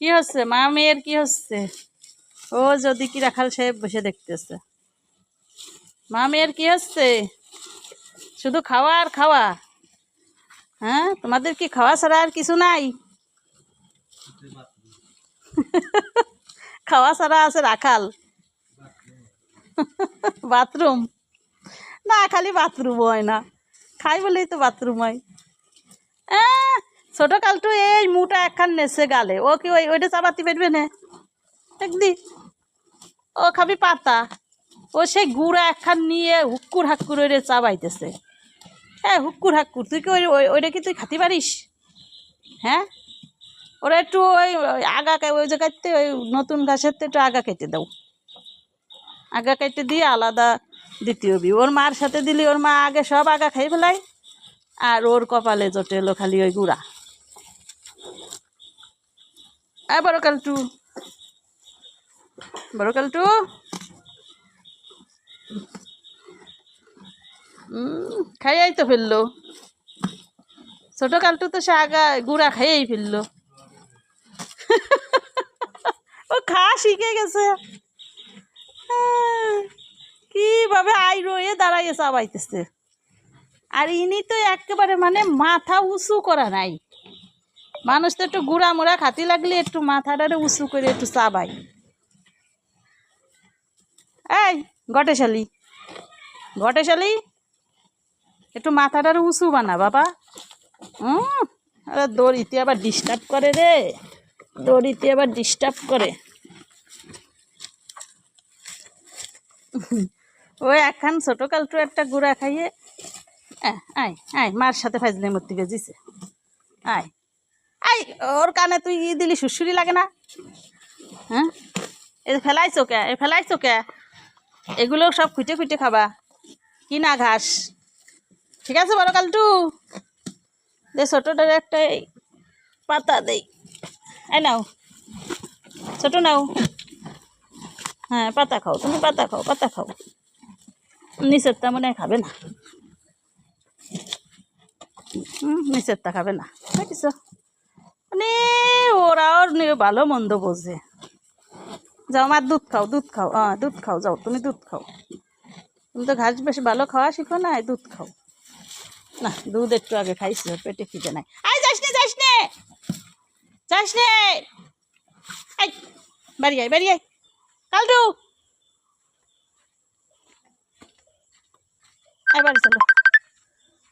কি হচ্ছে? মা মেয়ের কি হচ্ছে? ও যদি কি রাখাল সাহেব বসে দেখতেছে। মা মেয়ের কি হচ্ছে? শুধু খাওয়া আর খাওয়া? হ্যাঁ? তোমাদের কি খাওয়া ছাড়া আর কিছু নাই? খাওয়া ছাড়া আছে রাখাল। বাথরুম। না, খালি বাথরুম হয় না। খাই বলেই তো বাথরুম হয়। ছোট কালটু এই মুটা একখান নেছে গালে। ও কি ওই ওইটা চাবাতি পেটবে না? দেখদি ও খাবি পাতা। ও সেই গুড়া একখান নিয়ে হুক্কুর হাক্কুর ওইটা চাবাইতেছে হ্যাঁ হুক্কুর হাক্কুর, তুই কি ওই ওই- ওইটা কি তুই খাতে পারিস? হ্যাঁ? ওরা একটু ওই আগা ওই জায়গাতে ওই নতুন ঘাসের একটু আগা কেটে দাও। আগা কেটে দিয়ে আলাদা দিতে হবি ওর মার সাথে দিলি, ওর মা আগে সব আগা খাই ফেলাই, আর ওর কপালে জোটে এলো খালি ওই গুড়া। এ বড় কালটু বড় কালটু খাইয়াই তো ফেলল ছোট কালটু তো আগা গুড়া খাইয়াই ফেলল ও খা শিখে গেছে কীভাবে আই রয়ে দাঁড়াইয়ে চাবাইতেছে আর ইনি তো একেবারে মানে মাথা উঁচু করা নাই মানুষ তো একটু গুড়া মুড়া খাতি লাগলে একটু মাথাটারে উঁচু করে একটু চাবাই। এই গটেশালি গটেশালি একটু মাথাটারে উঁচু বানা বাবা। হুম আরে দড়িতে আবার ডিস্টার্ব করে রে। দড়িতে আবার ডিস্টার্ব করে। ওই একখান ছোট কালটু একটা গুড়া খাইয়ে আয়, আয় মার সাথে ফাইজলে মূর্তি গেছিছে আয়। আয় ওর কানে তুই ই দিলি সুসুরি লাগে না? হ্যাঁ? এ ফেলাইছো কে? এ ফেলাইছো কে? এগুলো সব খুঁটে খুঁটে খাবা। কি না ঘাস ঠিক আছে বড় কালটু? দে ছোটোটার একটা পাতা দেই। এই নাও। ছোট নাও। হ্যাঁ পাতা খাও, তুমি পাতা খাও পাতা খাও। নিচের তা মনে হয় খাবে না। হুম নিচের তা খাবে না। দেখিস মানে ওরা ওর ভালো মন্দ বোঝে। যাও আমার দুধ খাও দুধ খাও। হ্যাঁ দুধ খাও, যাও, তুমি দুধ খাও। তুমি তো ঘাস বেশ ভালো খাওয়া শিখো না দুধ খাও। না, দুধ একটু আগে খাইছি ওর পেটে খিদে নাই। আই যাস নে যাস নে! যাস নে! আই বাড়ি আয় বাড়ি আয়। কালটু! আয়, বাড়ি চলো।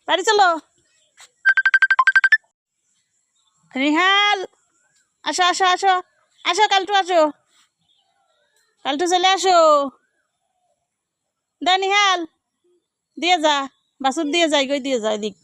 বাড়ি চলো। রিহাল! আসো আসো আসো। আসো, কালটু আসো। কালটু, চলে আসো। দে নিহাল দিয়ে যা বাসুর দিয়ে যাই গই দিয়ে যা এদিক।